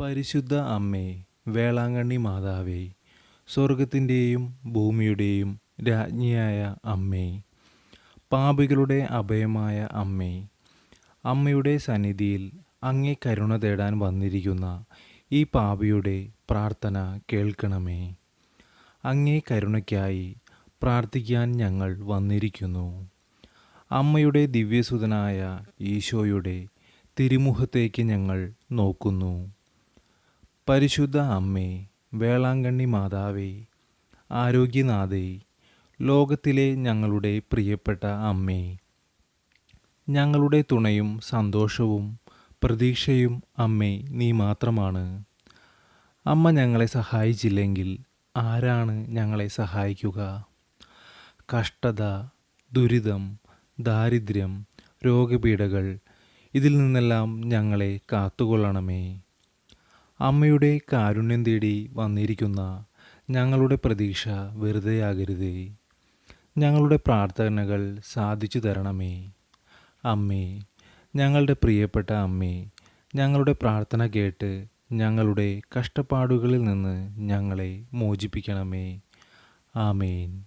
പരിശുദ്ധ അമ്മേ വേളാങ്കണ്ണി മാതാവേ സ്വർഗത്തിന്റെയും ഭൂമിയുടെയും രാജ്ഞിയായ അമ്മേ പാപികളുടെ അഭയമായ അമ്മേ അമ്മയുടെ സന്നിധിയിൽ അങ്ങേ കരുണ തേടാൻ വന്നിരിക്കുന്ന ഈ പാപിയുടെ പ്രാർത്ഥന കേൾക്കണമേ. അങ്ങേ കരുണയ്ക്കായി പ്രാർത്ഥിക്കാൻ ഞങ്ങൾ വന്നിരിക്കുന്നു. അമ്മയുടെ ദിവ്യസുതനായ ഈശോയുടെ തിരുമുഖത്തേക്ക് ഞങ്ങൾ നോക്കുന്നു. പരിശുദ്ധ അമ്മേ വേളാങ്കണ്ണി മാതാവേ ആരോഗ്യനാഥേ ലോകത്തിലെ ഞങ്ങളുടെ പ്രിയപ്പെട്ട അമ്മേ ഞങ്ങളുടെ തുണയും സന്തോഷവും പ്രതീക്ഷയും അമ്മേ നീ മാത്രമാണ്. അമ്മ ഞങ്ങളെ സഹായിച്ചില്ലെങ്കിൽ ആരാണ് ഞങ്ങളെ സഹായിക്കുക? കഷ്ടത ദുരിതം ദാരിദ്ര്യം രോഗപീഠകൾ ഇതിൽ നിന്നെല്ലാം ഞങ്ങളെ കാത്തുകൊള്ളണമേ. അമ്മയുടെ കാരുണ്യം തേടി വന്നിരിക്കുന്ന ഞങ്ങളുടെ പ്രതീക്ഷ വെറുതെയാകരുതേ. ഞങ്ങളുടെ പ്രാർത്ഥനകൾ സാധിച്ചു തരണമേ. അമ്മേ ഞങ്ങളുടെ പ്രിയപ്പെട്ട അമ്മേ ഞങ്ങളുടെ പ്രാർത്ഥന കേട്ട് ഞങ്ങളുടെ കഷ്ടപ്പാടുകളിൽ നിന്ന് ഞങ്ങളെ മോചിപ്പിക്കണമേ. ആമേൻ.